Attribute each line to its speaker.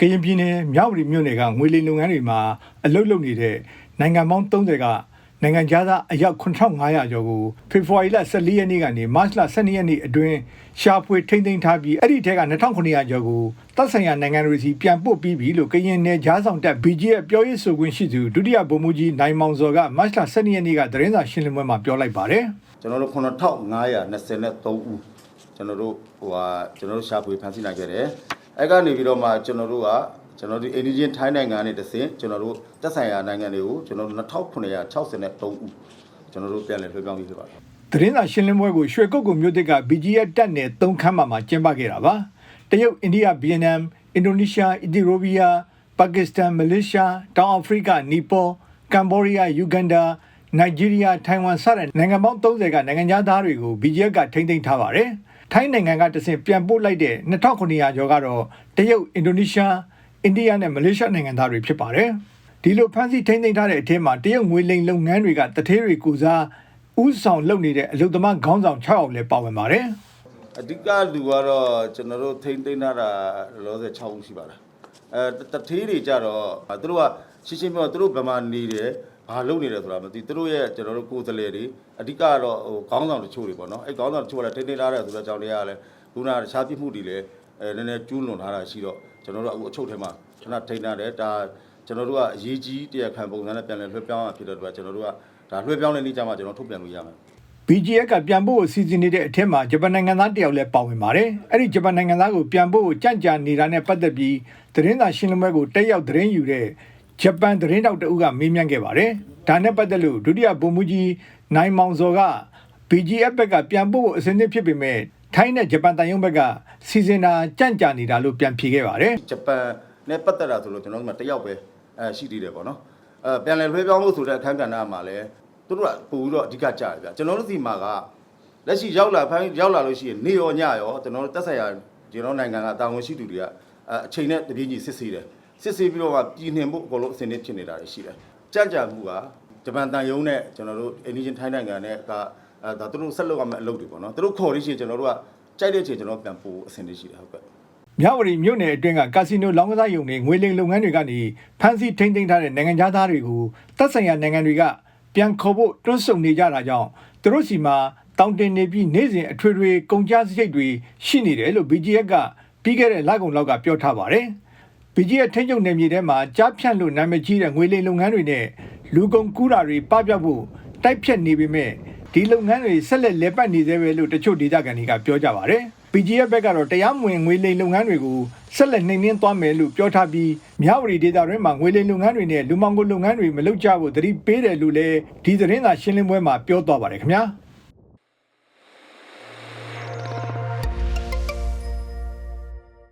Speaker 1: ကရင်ပြည်နယ်မြောက်ပြည်မြို့နယ်ကငွေလိမ်လုပ်ငန်းတွေမှာအလုပ်လုပ်နေတဲ့နိုင်ငံပေါင်း30ကနိုင်ငံသားအယောက်9500ကျော်ကိုဖေဖော်ဝါရီလ14ရက်နေ့ကနေမတ်လ12ရက်နေ့အတွင်းရှာဖွေထိန်းသိမ်းထားပြီးအဲ့ဒီထက်က2900ကျော်ကိုတပ်ဆိုင်ရာနိုင်ငံတွေစီပြန်ပို့ပြီးပြီလို့ကရင်နယ်ကြားဆောင်တပ် BG ရဲ့ပြောရေးဆိုခွင့်ရှိသူဒုတိယဗိုလ်မှူးကြီးနိုင်မောင်စော်ကမတ်လ12ရက်နေ့ကသတင်းစာရှင်းလင်းပွဲမှာပြောလိုက်ပါတယ်
Speaker 2: ကျွန်တော်တို့9523ဦးကျွန်တော်တို့ဟိုဟာကျွန်တော်တို့ရှာဖွေဖန်ဆီးနိုင်ခဲ့တယ် အဲ့ကနေပြီးတော့မှကျွန်တော်တို့ကကျွန်တော်တို့အိန္ဒိယထိုင်းနိုင်ငံနဲ့တဆင့်ကျွန်တော်တို့တက်ဆိုင်ရာနိုင်ငံတွေကိုကျွန်တော်တို့2963ဦးကျွန်တော်တို့ပြန်လည်လွှဲပြောင်းပြီးဖြစ်ပါတယ်
Speaker 1: သတင်းစာရှင်းလင်းပွဲကိုရွှေကုတ်ကုမြို့တစ်က BGF တက်နယ်၃ခန်းမှာမှာကျင်းပခဲ့တာပါတရုတ်အိန္ဒိယဗီယက်နမ်အင်ဒိုနီးရှားအီသီယိုးပီးယားပါကစ္စတန်မလေးရှားတောင်အာဖရိကနီပေါ်ကမ်ဘောဒီးယားယူဂန်ဒါနိုင်ဂျီးရီးယားထိုင်ဝမ်စတဲ့နိုင်ငံပေါင်း30ကနိုင်ငံသားတွေကို BGF ကထိန်းသိမ်းထားပါတယ် ထိုင်းနိုင်ငံကတဆင့်ပြန်ပို့လိုက်တဲ့2900ကျော်ကတော့တရုတ်အင်ဒိုနီးရှားအိန္ဒိယနဲ့မလေးရှားနိုင်ငံသားတွေဖြစ်ပါတယ်ဒီလိုဖမ်းဆီးထိန်းသိမ်းထားတဲ့အထက်မှာတရုတ်ငွေလိမ်လုပ်ငန်းတွေကတထေးတွေကိုစားဥဆောင်လုပ်နေတဲ့အလုသမားခေါင်းဆောင်6ယောက်လည်းပါဝင်ပါတယ်
Speaker 2: အဓိကလူကတော့ကျွန်တော်တို့ထိမ့်သိမ်းထားတာလောဆယ်6ဦးရှိပါတယ်အဲတထေးတွေကြတော့သူတို့ကရှင်းရှင်းပြောသူတို့ဗမာနေတယ် ဘာလုပ်နေတယ်ဆိုတာမသိသူတို့ရဲ့ကျွန်တော်တို့ကိုယ်စားလှယ်တွေအဓိကတော့ဟိုခေါင်းဆောင်တချို့တွေပေါ့နော်အဲခေါင်းဆောင်တချို့ကလည်းထိမ့်သိမ်းထားတယ်ဆိုတော့ကြောင့်တွေကလည်းခုနကတခြားပြစ်မှုတွေလည်းအဲနည်းနည်းကျူးလွန်ထားတာရှိတော့ကျွန်တော်တို့အခုအချုပ်ထဲမှာခဏထိန်းထားတယ်ဒါကျွန်တော်တို့ကအရေးကြီးတရားခံပုံစံနဲ့ပြန်လည်လွှဲပြောင်းရဖြစ်တဲ့အတွက်ကျွန်တော်တို့ကဒါလွှဲပြောင်းတဲ့နေ့ကျမှကျွန်တော်ထုတ်ပြန်လို့ရမယ်
Speaker 1: BGF ကပြန်ဖို့အစီအစဉ်နေတဲ့အထက်မှာဂျပန်နိုင်ငံသားတယောက်လည်းပါဝင်ပါတယ်။အဲ့ဒီဂျပန်နိုင်ငံသားကိုပြန်ဖို့ကြံ့ကြာနေတာနဲ့ပတ်သက်ပြီးသတင်းစာရှင်းလင်းပွဲကိုတက်ရောက်သတင်းယူတဲ့ ဂျပန်သတင်းတောက်တအုပ်ကမေးမြန်းခဲ့ပါတယ်။ဒါနဲ့ပတ်သက်လို့ဒုတိယဗိုလ်မှူးကြီးနိုင်မောင်စော်က BGF ဘက်ကပြန်ဖို့အစဉ်အသင့်ဖြစ်ပေမဲ့ထိုင်းနဲ့ဂျပန်တန်ယုံဘက်ကစီစဉ်တာကြံ့ကြာနေတာလို့ပြန်ဖြေခဲ့ပါတယ်။
Speaker 2: ဂျပန်နဲ့ပတ်သက်တာဆိုလို့ကျွန်တော်တို့ကတယောက်ပဲအဲရှိသေးတယ်ပေါ့နော်အဲပြန်လည်လွှဲပြောင်းဖို့ဆိုတဲ့အခန်းကဏ္ဍမှာလည်းသူတို့ကပို့ပြီးတော့အဓိကကြားတယ်ဗျကျွန်တော်တို့ဒီမှာကလက်ရှိရောက်လာဖိုင်းရောက်လာလို့ရှိရင်နေရောညရောကျွန်တော်တို့တက်ဆိုင်ရာကျွန်တော်နိုင်ငံကတာဝန်ရှိသူတွေကအအချိန်နဲ့တပြေးညီစစ်ဆေးတယ် စစ်ဆေးပြီးတော့မှပြည်နှင်ဖို့အကုန်လုံးအစင်းနေဖြစ်နေတာတွေရှိတယ်ကြံ့ကြာမှုကဂျပန်တန်ယုံနဲ့ကျွန်တော်တို့အိန္ဒိယထိုင်းနိုင်ငံနဲ့ကအဲဒါသူတို့ဆက်လုပ်ရမယ့်အလုပ်တွေပေါ့နော်သူတို့ခေါ်လို့ရှိရင်ကျွန်တော်တို့ကကြိုက်တဲ့အချိန်ကျွန်တော်ပြန်ပို့အစင်းနေရှိတယ်ဟုတ်ကဲ့
Speaker 1: မြဝတီမြို့နယ်အတွင်းကကာစီနိုလောင်းကစားရုံတွေငွေလိမ်လုပ်ငန်းတွေကနေဖမ်းဆီးထိန်းသိမ်းထားတဲ့နိုင်ငံသားတွေကိုတပ်ဆိုင်ရာနိုင်ငံတွေကပြန်ခေါ်ဖို့တွန်းဆုံနေကြတာကြောင့်သူတို့စီမှာတောင်းတင်နေပြီးနေ့စဉ်အထွေထွေကုန်ကျစရိတ်တွေရှိနေတယ်လို့ BGF ကပြီးခဲ့တဲ့လကုန်လောက်ကပြောထားပါတယ်။ BGF ထိန်းချုပ်နယ်မြေထဲမှာကြားဖြန့်လို့နာမည်ကြီးတဲ့ငွေလိမ်လုပ်ငန်းတွေနဲ့လူကုန်ကူးတာတွေပပျောက်ဖို့တိုက်ဖြတ်နေပေမဲ့ဒီလုပ်ငန်းတွေဆက်လက်လည်ပတ်နေသေးပဲလို့တချို့ဒေသခံတွေကပြောကြပါတယ်။ PGF ဘက်ကတော့တရားမဝင်ငွေလိမ်လုပ်ငန်းတွေကိုဆက်လက်နှိမ်နင်းသွားမယ်လို့ပြောထားပြီးမြဝတီဒေသတွင်းမှာငွေလိမ်လုပ်ငန်းတွေနဲ့လူမှောင်ခိုလုပ်ငန်းတွေမလုပ်ကြဖို့သတိပေးတယ်လို့လည်းဒီသတင်းစာရှင်းလင်းပွဲမှာပြောသွားပါတယ်ခင်ဗျာ။